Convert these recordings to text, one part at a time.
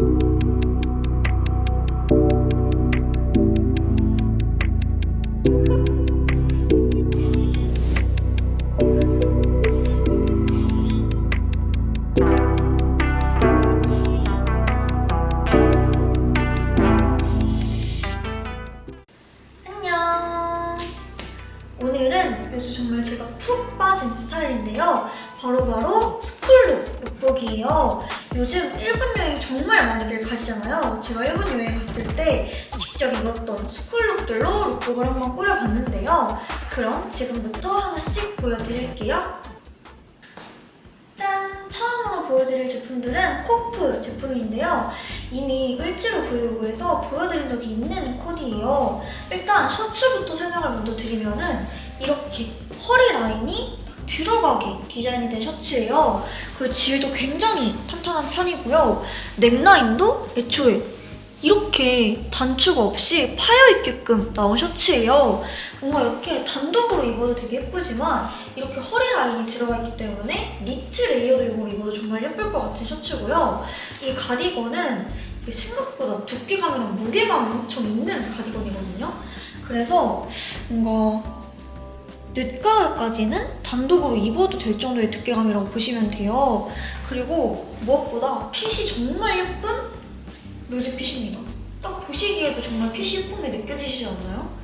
안 갔을 때 직접 입었던 스쿨룩들로 룩북을 한번 꾸려봤는데요. 그럼 지금부터 하나씩 보여드릴게요. 짠! 처음으로 보여드릴 제품들은 코프 제품인데요. 이미 을지로 브이로그에서 보여드린 적이 있는 코디예요. 일단 셔츠부터 설명을 먼저 드리면은 이렇게 허리 라인이 딱 들어가게 디자인이 된 셔츠예요. 그 질도 굉장히 탄탄한 편이고요. 넥라인도 애초에 이렇게 단추가 없이 파여있게끔 나온 셔츠예요. 뭔가 이렇게 단독으로 입어도 되게 예쁘지만 이렇게 허리 라인이 들어가 있기 때문에 니트 레이어드용으로 입어도 정말 예쁠 것 같은 셔츠고요. 이 가디건은 생각보다 두께감이랑 무게감이 엄청 있는 가디건이거든요. 그래서 뭔가 늦가을까지는 단독으로 입어도 될 정도의 두께감이라고 보시면 돼요. 그리고 무엇보다 핏이 정말 예쁜 루즈 핏입니다. 딱 보시기에도 정말 핏이 예쁜 게 느껴지시지 않나요?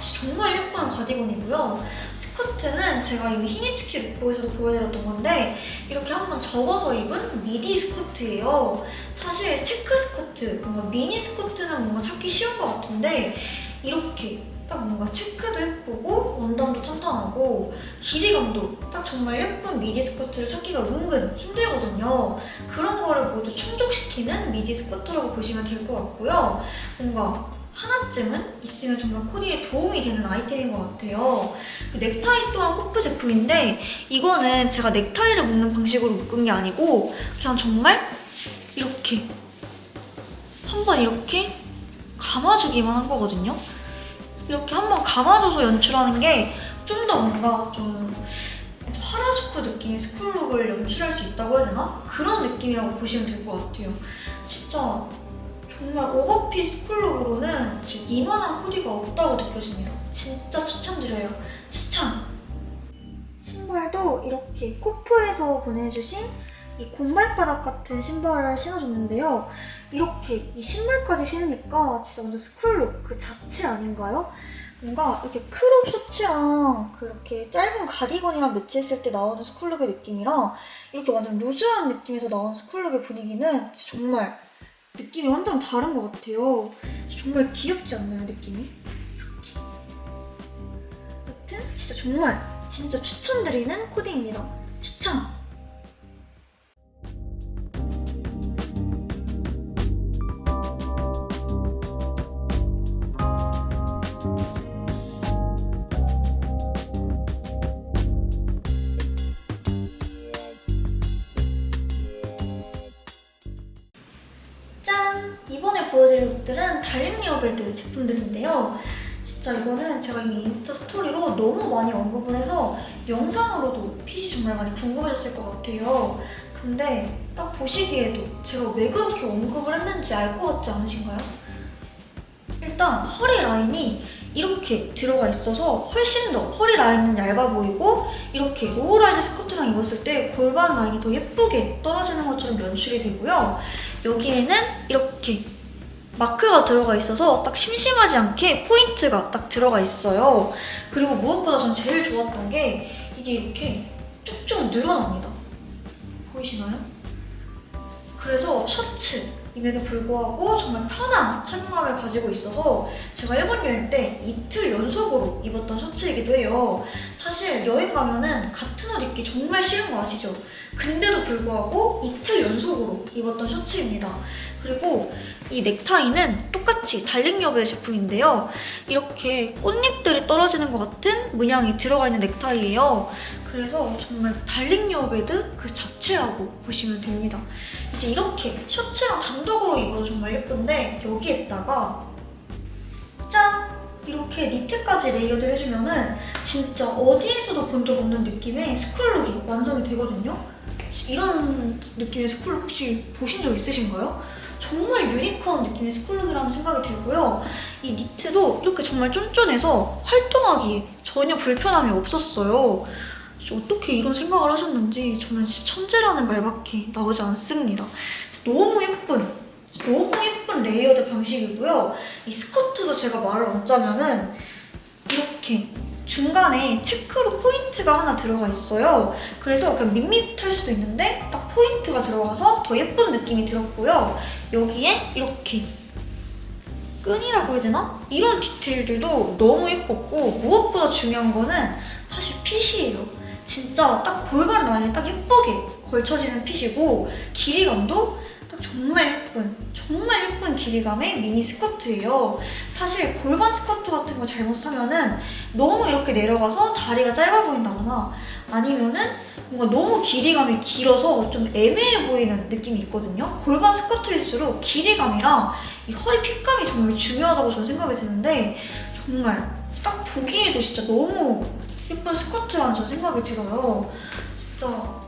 정말 예쁜 가디건이고요. 스커트는 제가 이미 히니츠키 룩북에서도 보여드렸던 건데 이렇게 한번 접어서 입은 미디 스커트예요. 사실 체크 스커트, 뭔가 미니 스커트는 뭔가 찾기 쉬운 것 같은데 이렇게 딱 뭔가 체크도 예쁘고 원단도 탄탄하고 길이감도 딱 정말 예쁜 미디 스커트를 찾기가 은근 힘들거든요. 그런 거를 모두 충족시키는 미디 스커트라고 보시면 될 것 같고요. 뭔가 하나쯤은 있으면 정말 코디에 도움이 되는 아이템인 것 같아요. 넥타이 또한 코프 제품인데 이거는 제가 넥타이를 묶는 방식으로 묶은 게 아니고 그냥 정말 이렇게 한 번 이렇게 감아주기만 한 거거든요. 이렇게 한번 감아줘서 연출하는 게 좀 더 뭔가 좀 하라주쿠 느낌의 스쿨룩을 연출할 수 있다고 해야 되나? 그런 느낌이라고 보시면 될 것 같아요. 진짜 정말 오버핏 스쿨룩으로는 이만한 코디가 없다고 느껴집니다. 진짜 추천드려요. 추천! 신발도 이렇게 코프에서 보내주신 이 곰발바닥 같은 신발을 신어줬는데요. 이렇게 이 신발까지 신으니까 진짜 완전 스쿨룩 그 자체 아닌가요? 뭔가 이렇게 크롭 셔츠랑 그렇게 짧은 가디건이랑 매치했을 때 나오는 스쿨룩의 느낌이랑 이렇게 완전 루즈한 느낌에서 나온 스쿨룩의 분위기는 정말 느낌이 완전 다른 것 같아요. 정말 귀엽지 않나요, 느낌이? 이렇게. 여튼 진짜 정말 진짜 추천드리는 코디입니다. 추천! 달림 리어베드 제품들인데요. 진짜 이거는 제가 이미 인스타 스토리로 너무 많이 언급을 해서 영상으로도 핏이 정말 많이 궁금해졌을 것 같아요. 근데 딱 보시기에도 제가 왜 그렇게 언급을 했는지 알 것 같지 않으신가요? 일단 허리 라인이 이렇게 들어가 있어서 훨씬 더 허리 라인은 얇아 보이고 이렇게 로우라이즈 스커트랑 입었을 때 골반 라인이 더 예쁘게 떨어지는 것처럼 연출이 되고요. 여기에는 이렇게 마크가 들어가 있어서 딱 심심하지 않게 포인트가 딱 들어가 있어요. 그리고 무엇보다 전 제일 좋았던 게 이게 이렇게 쭉쭉 늘어납니다. 보이시나요? 그래서 셔츠 임에도 불구하고 정말 편한 착용감을 가지고 있어서 제가 일본 여행 때 이틀 연속으로 입었던 셔츠이기도 해요. 사실 여행 가면은 같은 옷 입기 정말 싫은 거 아시죠? 근데도 불구하고 이틀 연속으로 입었던 셔츠입니다. 그리고 이 넥타이는 똑같이 달링여베 제품인데요. 이렇게 꽃잎들이 떨어지는 것 같은 문양이 들어가 있는 넥타이예요. 그래서 정말 달링여베드 그 자체라고 보시면 됩니다. 이제 이렇게 셔츠랑 단독으로 입어도 정말 예쁜데 여기에다가 짠! 이렇게 니트까지 레이어드를 해주면은 진짜 어디에서도 본 적 없는 느낌의 스쿨룩이 완성이 되거든요. 이런 느낌의 스쿨룩 혹시 보신 적 있으신가요? 정말 유니크한 느낌의 스쿨룩이라는 생각이 들고요. 이 니트도 이렇게 정말 쫀쫀해서 활동하기 전혀 불편함이 없었어요. 어떻게 이런 생각을 하셨는지 저는 천재라는 말밖에 나오지 않습니다. 너무 예쁜, 너무 예쁜 레이어드 방식이고요. 이 스커트도 제가 말을 얹자면은 이렇게 중간에 체크로 포인트가 하나 들어가 있어요. 그래서 그냥 밋밋할 수도 있는데 딱 포인트가 들어가서 더 예쁜 느낌이 들었고요. 여기에 이렇게 끈이라고 해야 되나? 이런 디테일들도 너무 예뻤고 무엇보다 중요한 거는 사실 핏이에요. 진짜 딱 골반 라인에 딱 예쁘게 걸쳐지는 핏이고 길이감도 딱 정말 예쁜 정말 예쁜 길이감의 미니 스커트예요. 사실 골반 스커트 같은 거 잘못 사면은 너무 이렇게 내려가서 다리가 짧아 보인다거나 아니면은 뭔가 너무 길이감이 길어서 좀 애매해 보이는 느낌이 있거든요. 골반 스커트일수록 길이감이랑 이 허리 핏감이 정말 중요하다고 저는 생각이 드는데 정말 딱 보기에도 진짜 너무 예쁜 스커트라는 저 생각이 들어요. 진짜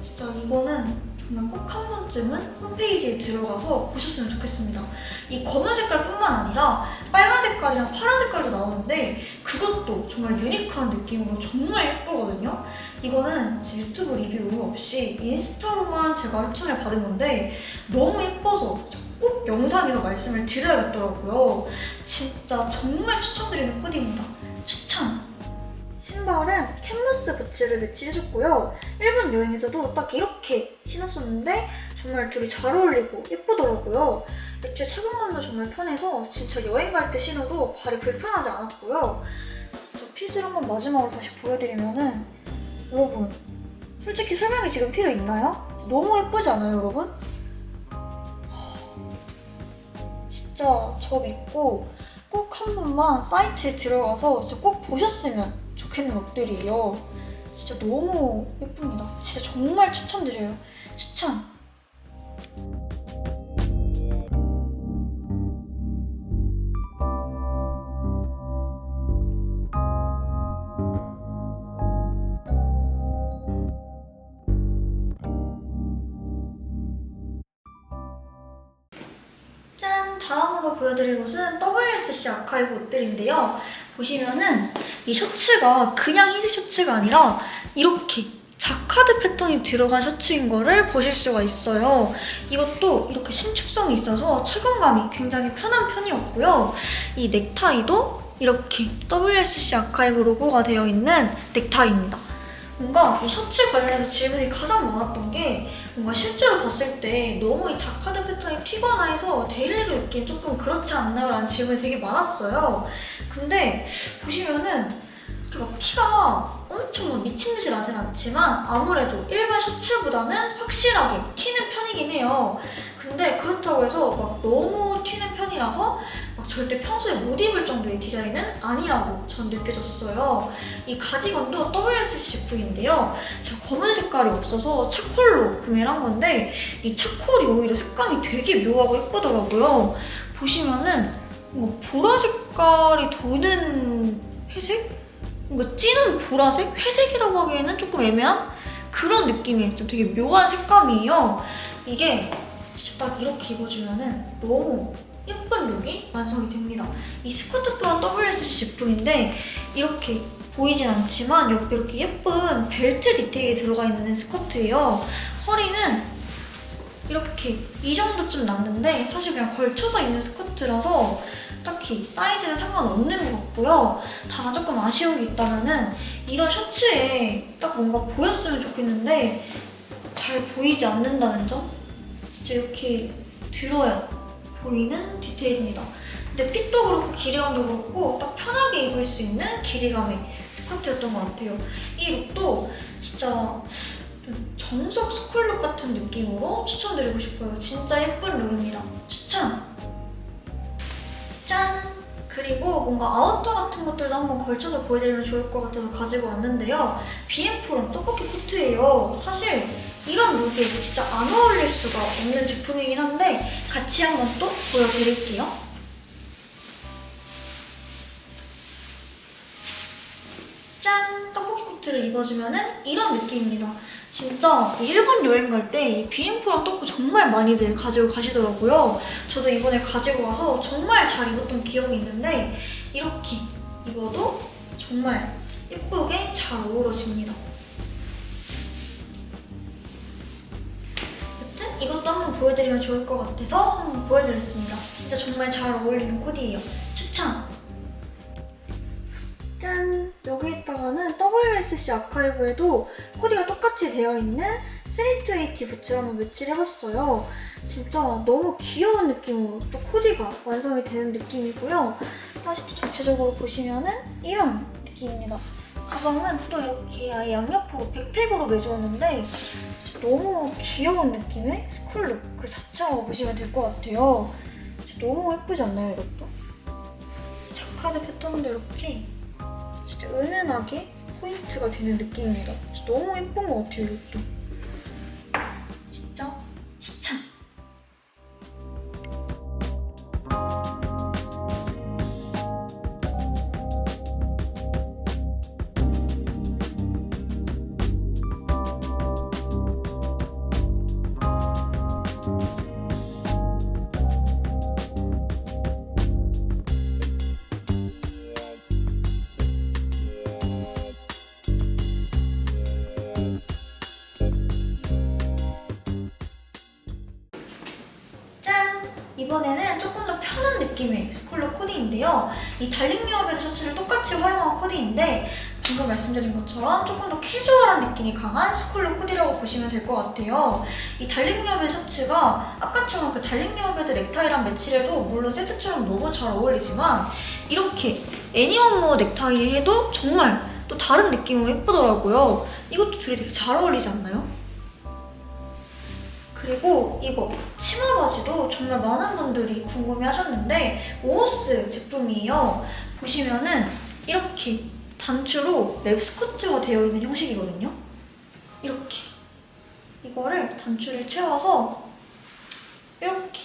진짜 이거는 정말 꼭 한 번쯤은 홈페이지에 들어가서 보셨으면 좋겠습니다. 이 검은 색깔뿐만 아니라 빨간 색깔이랑 파란 색깔도 나오는데 그것도 정말 유니크한 느낌으로 정말 예쁘거든요. 이거는 제 유튜브 리뷰 없이 인스타로만 제가 협찬을 받은 건데 너무 예뻐서 꼭 영상에서 말씀을 드려야겠더라고요. 진짜 정말 추천드리는 코디입니다. 추천! 신발은 캔버스 부츠를 매치해줬고요. 일본 여행에서도 딱 이렇게 신었었는데 정말 둘이 잘 어울리고 예쁘더라고요. 애초에 착용감도 정말 편해서 진짜 여행 갈 때 신어도 발이 불편하지 않았고요. 진짜 핏을 한번 마지막으로 다시 보여드리면은 여러분 솔직히 설명이 지금 필요 있나요? 너무 예쁘지 않아요 여러분? 진짜 저 믿고 꼭 한 번만 사이트에 들어가서 진짜 꼭 보셨으면 좋겠는 옷들이에요. 진짜 너무 예쁩니다. 진짜 정말 추천드려요. 추천! 짠! 다음으로 보여드릴 옷은 WSC 아카이브 옷들인데요. 보시면은 이 셔츠가 그냥 흰색 셔츠가 아니라 이렇게 자카드 패턴이 들어간 셔츠인 거를 보실 수가 있어요. 이것도 이렇게 신축성이 있어서 착용감이 굉장히 편한 편이었고요. 이 넥타이도 이렇게 WSC 아카이브 로고가 되어 있는 넥타이입니다. 뭔가 이 셔츠 관련해서 질문이 가장 많았던 게 뭔가 실제로 봤을 때 너무 이 자카드 패턴이 튀거나 해서 데일리로 입기엔 조금 그렇지 않나요? 라는 질문이 되게 많았어요. 근데 보시면은 막 티가 엄청 막 미친 듯이 나진 않지만 아무래도 일반 셔츠보다는 확실하게 튀는 편이긴 해요. 근데 그렇다고 해서 막 너무 튀는 편이라서 막 절대 평소에 못 입을 정도의 디자인은 아니라고 전 느껴졌어요. 이 가디건도 WSC 제품인데요. 제가 검은 색깔이 없어서 차콜로 구매를 한 건데 이 차콜이 오히려 색감이 되게 묘하고 예쁘더라고요. 보시면은 뭔가 보라 색 깔이 도는 회색? 뭔가 진한 보라색? 회색이라고 하기에는 조금 애매한 그런 느낌이 좀 되게 묘한 색감이에요. 이게 진짜 딱 이렇게 입어주면은 너무 예쁜 룩이 완성이 됩니다. 이 스커트 또한 WSC 제품인데 이렇게 보이진 않지만 옆에 이렇게 예쁜 벨트 디테일이 들어가 있는 스커트예요. 허리는 이렇게 이 정도쯤 남는데 사실 그냥 걸쳐서 입는 스커트라서 딱히 사이즈는 상관없는 것 같고요. 다만 조금 아쉬운 게 있다면은 이런 셔츠에 딱 뭔가 보였으면 좋겠는데 잘 보이지 않는다는 점? 진짜 이렇게 들어야 보이는 디테일입니다. 근데 핏도 그렇고 길이감도 그렇고 딱 편하게 입을 수 있는 길이감의 스커트였던 것 같아요. 이 룩도 진짜 좀 정석 스쿨룩 같은 느낌으로 추천드리고 싶어요. 진짜 예쁜 룩입니다. 추천! 짠! 그리고 뭔가 아우터 같은 것들도 한번 걸쳐서 보여드리면 좋을 것 같아서 가지고 왔는데요. BM프런 떡볶이 코트예요. 사실 이런 룩에 진짜 안 어울릴 수가 없는 제품이긴 한데 같이 한번 또 보여드릴게요. 입어주면은 이런 느낌입니다. 진짜 일본 여행 갈 때 이 비인프랑 토크 정말 많이들 가지고 가시더라고요. 저도 이번에 가지고 와서 정말 잘 입었던 기억이 있는데 이렇게 입어도 정말 예쁘게 잘 어우러집니다. 여튼 이것도 한번 보여드리면 좋을 것 같아서 한번 보여드렸습니다. 진짜 정말 잘 어울리는 코디예요. 여기에다가는 WSC 아카이브에도 코디가 똑같이 되어 있는 3280 부츠를 한번 매치를 해봤어요. 진짜 너무 귀여운 느낌으로 또 코디가 완성이 되는 느낌이고요. 다시 또 전체적으로 보시면은 이런 느낌입니다. 가방은 또 이렇게 아예 양옆으로 백팩으로 매주었는데 너무 귀여운 느낌의 스쿨룩 그 자체라고 보시면 될 것 같아요. 너무 예쁘지 않나요, 이것도? 자카드 패턴도 이렇게 진짜 은은하게 포인트가 되는 느낌입니다. 너무 예쁜 것 같아요, 이것도. 느낌의 스쿨룩 코디인데요. 이 달링 유어벨 셔츠를 똑같이 활용한 코디인데 방금 말씀드린 것처럼 조금 더 캐주얼한 느낌이 강한 스쿨룩 코디라고 보시면 될 것 같아요. 이 달링 유어벨 셔츠가 아까처럼 그 달링 유어벨 넥타이랑 매치를 해도 물론 세트처럼 너무 잘 어울리지만 이렇게 애니원모 넥타이에 해도 정말 또 다른 느낌으로 예쁘더라고요. 이것도 둘이 되게 잘 어울리지 않나요? 그리고 이거 치마 바지도 정말 많은 분들이 궁금해 하셨는데 오호스 제품이에요. 보시면은 이렇게 단추로 랩 스커트가 되어 있는 형식이거든요. 이렇게 이거를 단추를 채워서 이렇게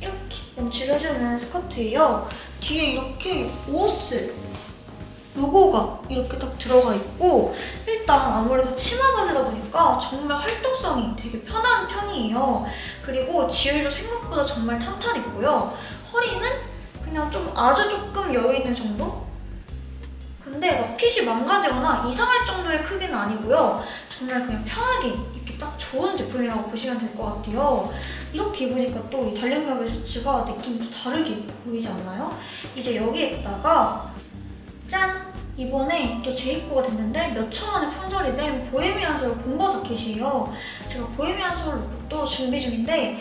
이렇게 연출을 해주는 스커트예요. 뒤에 이렇게 오호스 로고가 이렇게 딱 들어가 있고 일단 아무래도 치마 바지다 보니까 정말 활동성이 되게 편한 편이에요. 그리고 지율도 생각보다 정말 탄탄했고요. 허리는 그냥 좀 아주 조금 여유 있는 정도? 근데 막 핏이 망가지거나 이상할 정도의 크기는 아니고요. 정말 그냥 편하게 입기 딱 좋은 제품이라고 보시면 될 것 같아요. 이렇게 입으니까 또 이 달력력의 셔츠가 느낌이 또 다르게 보이지 않나요? 이제 여기에다가 짠! 이번에 또 재입고가 됐는데 몇 초 만에 품절이 된 보헤미안 소울 본버 자켓이에요. 제가 보헤미안 소울 룩북도 준비 중인데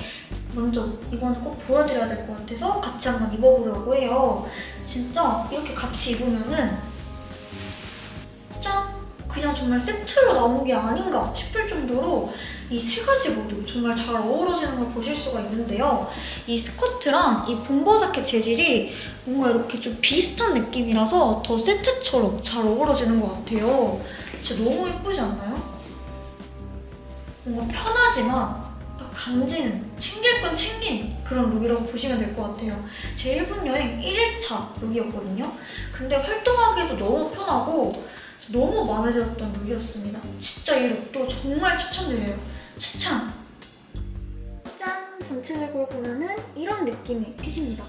먼저 이번에 꼭 보여드려야 될 것 같아서 같이 한번 입어보려고 해요. 진짜 이렇게 같이 입으면은 짠! 그냥 정말 세트로 나온 게 아닌가 싶을 정도로 이 세 가지 모두 정말 잘 어우러지는 걸 보실 수가 있는데요. 이 스커트랑 이 본버 자켓 재질이 뭔가 이렇게 좀 비슷한 느낌이라서 더 세트처럼 잘 어우러지는 것 같아요. 진짜 너무 예쁘지 않나요? 뭔가 편하지만 딱 간지는 챙길 건 챙긴 그런 룩이라고 보시면 될 것 같아요. 제 일본 여행 1일차 룩이었거든요. 근데 활동하기에도 너무 편하고 너무 마음에 들었던 룩이었습니다. 진짜 이 룩도 정말 추천드려요. 추천! 짠! 전체적으로 보면은 이런 느낌의 핏입니다.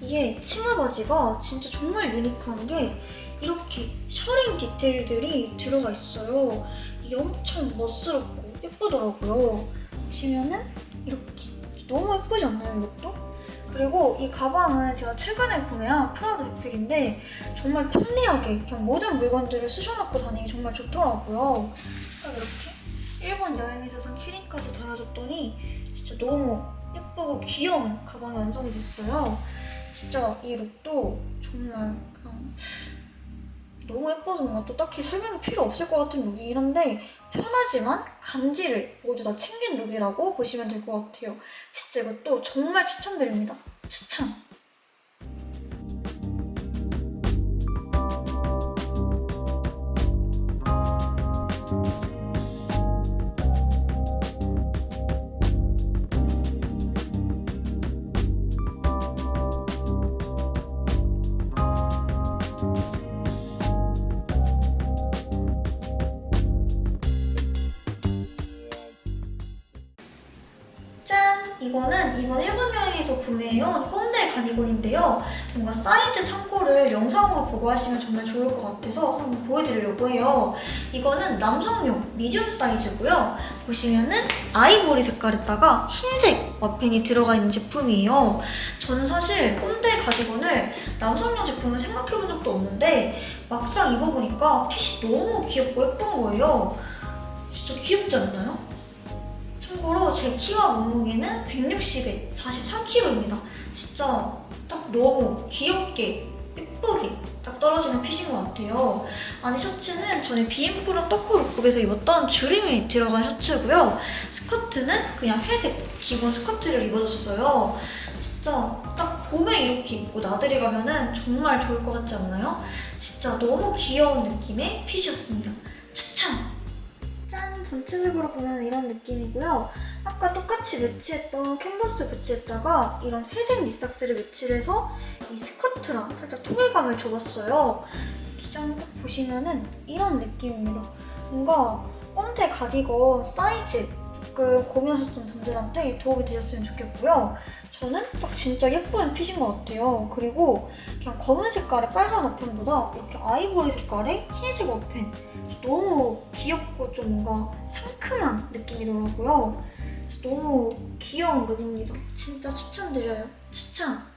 이게 치마 바지가 진짜 정말 유니크한 게 이렇게 셔링 디테일들이 들어가 있어요. 이게 엄청 멋스럽고 예쁘더라고요. 보시면은 이렇게 너무 예쁘지 않나요, 이것도? 그리고 이 가방은 제가 최근에 구매한 프라다 백팩인데 정말 편리하게 그냥 모든 물건들을 쑤셔넣고 다니기 정말 좋더라고요. 딱 이렇게 일본 여행에서 산 키링까지 달아줬더니 진짜 너무 예쁘고 귀여운 가방이 완성이 됐어요. 진짜 이 룩도 정말 그냥 너무 예뻐서 뭔가 또 딱히 설명이 필요 없을 것 같은 룩이긴 한데 편하지만 간지를 모두 다 챙긴 룩이라고 보시면 될 것 같아요. 진짜 이것도 정말 추천드립니다. 추천! 구매해온 꼰대 가디건인데요. 뭔가 사이즈 참고를 영상으로 보고 하시면 정말 좋을 것 같아서 한번 보여드리려고 해요. 이거는 남성용 미디움 사이즈고요. 보시면은 아이보리 색깔에다가 흰색 와펜이 들어가 있는 제품이에요. 저는 사실 꼰대 가디건을 남성용 제품을 생각해 본 적도 없는데 막상 입어보니까 핏이 너무 귀엽고 예쁜 거예요. 진짜 귀엽지 않나요? 참고로 제 키와 몸무게는 160에 43kg입니다. 진짜 딱 너무 귀엽게 예쁘게 딱 떨어지는 핏인 것 같아요. 안에 셔츠는 전에 비앤프랑 토크 룩북에서 입었던 주름이 들어간 셔츠고요. 스커트는 그냥 회색 기본 스커트를 입어줬어요. 진짜 딱 봄에 이렇게 입고 나들이 가면은 정말 좋을 것 같지 않나요? 진짜 너무 귀여운 느낌의 핏이었습니다. 추천! 짠! 전체적으로 보면 이런 느낌이고요. 아까 똑같이 매치했던 캔버스 부츠에다가 이런 회색 니삭스를 매치를 해서 이 스커트랑 살짝 통일감을 줘봤어요. 기장 딱 보시면은 이런 느낌입니다. 뭔가 꼰대 가디건 사이즈 조금 고민하셨던 분들한테 도움이 되셨으면 좋겠고요. 저는 딱 진짜 예쁜 핏인 것 같아요. 그리고 그냥 검은 색깔의 빨간 와펜보다 이렇게 아이보리 색깔의 흰색 와펜 너무 귀엽고 좀 뭔가 상큼한 느낌이더라고요. 너무 귀여운 룩입니다. 진짜 추천드려요. 추천!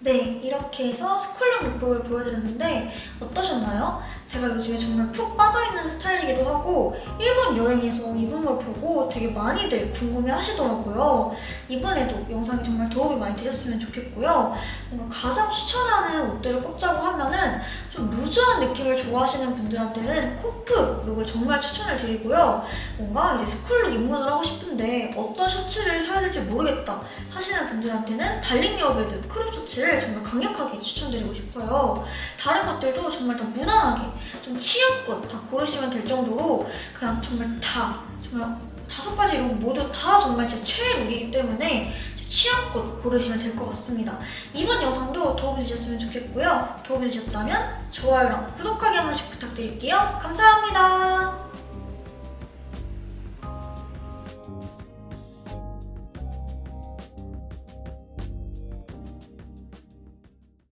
네, 이렇게 해서 스쿨룩 룩북을 보여드렸는데 어떠셨나요? 제가 요즘에 정말 푹 빠져있는 스타일이기도 하고 일본 여행에서 입은 걸 보고 되게 많이들 궁금해 하시더라고요. 이번에도 영상이 정말 도움이 많이 되셨으면 좋겠고요. 뭔가 가장 추천하는 옷들을 꼽자고 하면은 좀 루즈한 느낌을 좋아하시는 분들한테는 코프 룩을 정말 추천을 드리고요. 뭔가 이제 스쿨룩 입문을 하고 싶은데 어떤 셔츠를 사야 될지 모르겠다 하시는 분들한테는 달링 여베드 크롭 셔츠를 정말 강력하게 추천드리고 싶어요. 다른 것들도 정말 다 무난하게 좀 취향껏 다 고르시면 될 정도로 그냥 정말 다 정말 다섯 가지 룩 모두 다 정말 제 최애 룩이기 때문에 제 취향껏 고르시면 될 것 같습니다. 이번 영상도 도움이 되셨으면 좋겠고요. 도움이 되셨다면 좋아요랑 구독하기 한 번씩 부탁드릴게요. 감사합니다.